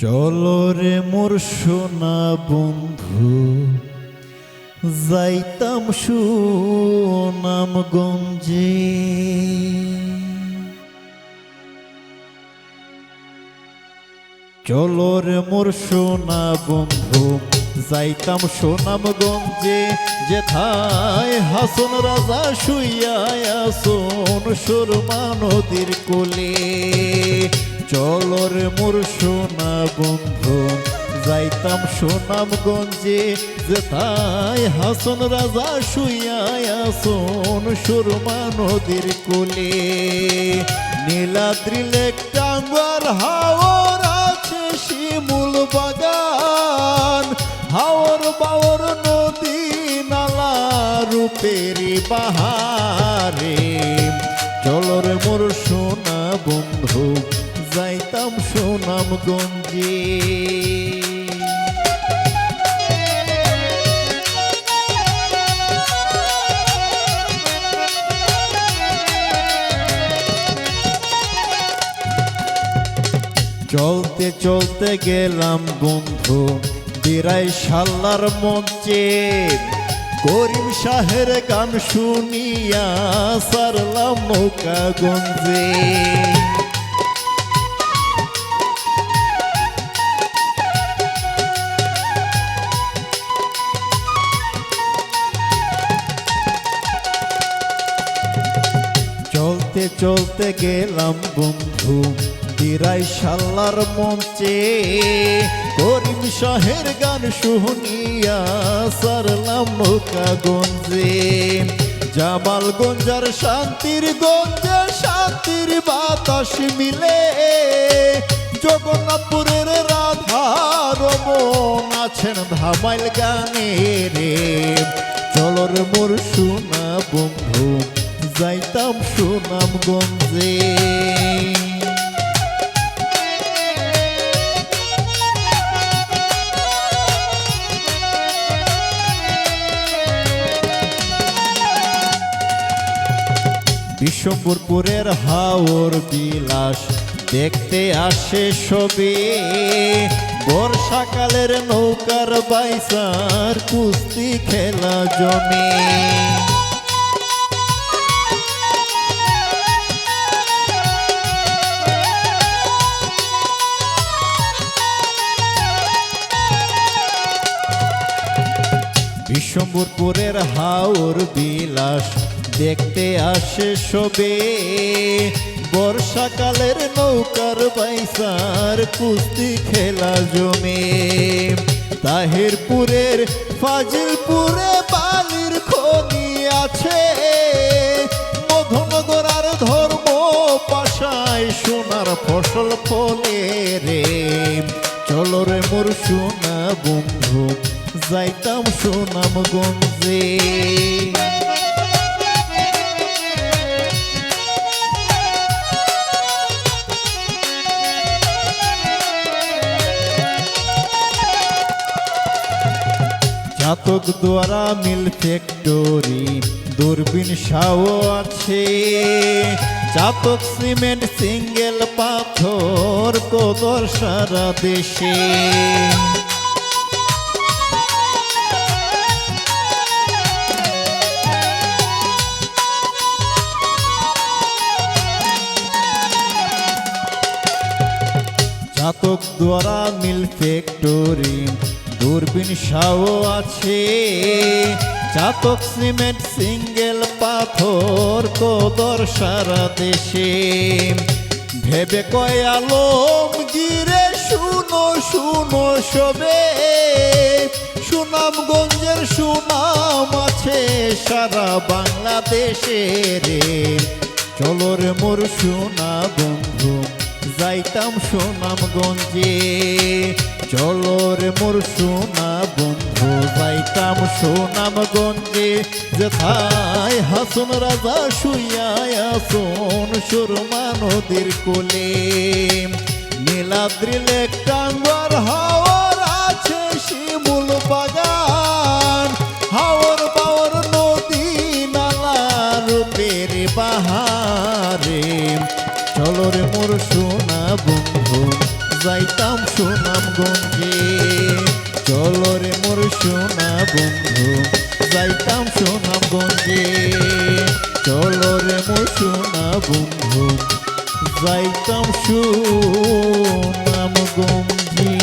চলো রে মোর সোনা বন্ধু, যাইতাম সুনাম গঞ্জে চলো রে মোর সোনা বন্ধু, যাইতাম সোনাম গঞ্জে যেথায় হাসন রাজা শুইয়া সোন সুরমা নদীর কোলে। চলো রে মোর সোনা বন্ধু, যাইতাম সোনাম গঞ্জে যেথায় হাসন রাজা শুইয়া সোন সুরমা নদীর কোলে। নীলাদ্রি লেক টাঙ্গার হাওর আছে শিমুল বাগান, হাওর বাওর নদী নালা রূপের বাহারে। গঞ্জে। চলতে চলতে গেলাম বন্ধু দিরাই সাল্লার মঞ্চে। করিম শাহের গান শুনিয়া সারলাম নৌকা চলতে চলতে গেলাম বন্ধু দিরাই শাল্লার মঞ্চে। করিম শাহের গান শুনিয়া সারলাম গঞ্জে জামাল গঞ্জার শান্তির গঞ্জে শান্তির বাতাস মিলে। জগন্নাথপুরের রাধা রমন আছেন ধামাইল গানে রে। চলর মোর সোনা বন্ধু। যাইতাম সুনাম গঞ্জে। বিশ্বপুরপুরের হাওর বিলাস দেখতে আসে সবে। বর্ষাকালের নৌকার বাইসার কুস্তি খেলা জমে। বিশ্বম্বরপুরের হাওর বিলাস দেখতে আসে সবে। বর্ষাকালের নৌকার বাইসার কুস্তি খেলা জমে। তাহিরপুরের ফাজিলপুরে বালির খনি আছে। মধুনগর আর ধর্ম পাশায় সোনার ফসল ফলে রে। চলো রে মোর সোনা বন্ধু। যাইতাম সুনাম গঞ্জে চাতক দ্বারা মিল ফ্যাক্টরি, দূরবীন সাও আছে। চাতক সিমেন্ট, সিঙ্গেল পাথর, কদর সারা দেশে। চাতক দ্বারা মিল ফ্যাক্টরি, দূরবীন সাও আছে। চাতক সিমেন্ট, সিঙ্গেল পাথর, কদর সারা দেশে। ভেবে কয় আলম, গিরে শুনো শুনো সবে। সুনামগঞ্জের সুনাম আছে সারা বাংলাদেশে রে। চলো রে মোর সোনা বন্ধু যাইতাম সোনাম গঞ্জে। চলোর মোর সোনা বন্ধু যাইতাম সুনামগঞ্জে যেথায় হাসন রাজা শুইয়ায় সোন সুরমা নদীর কোলে। নীলাদ্রিলে কাঙ্গার টাঙ্গর সোনা বন্ধু যাই যাইতাম সোনাম গঞ্জে। চলো রে মোর সোনা বন্ধু, যাইতাম সোনাম গঞ্জে। চলো রে মোর সোনা বন্ধু, যাইতাম সুনাম গঞ্জে।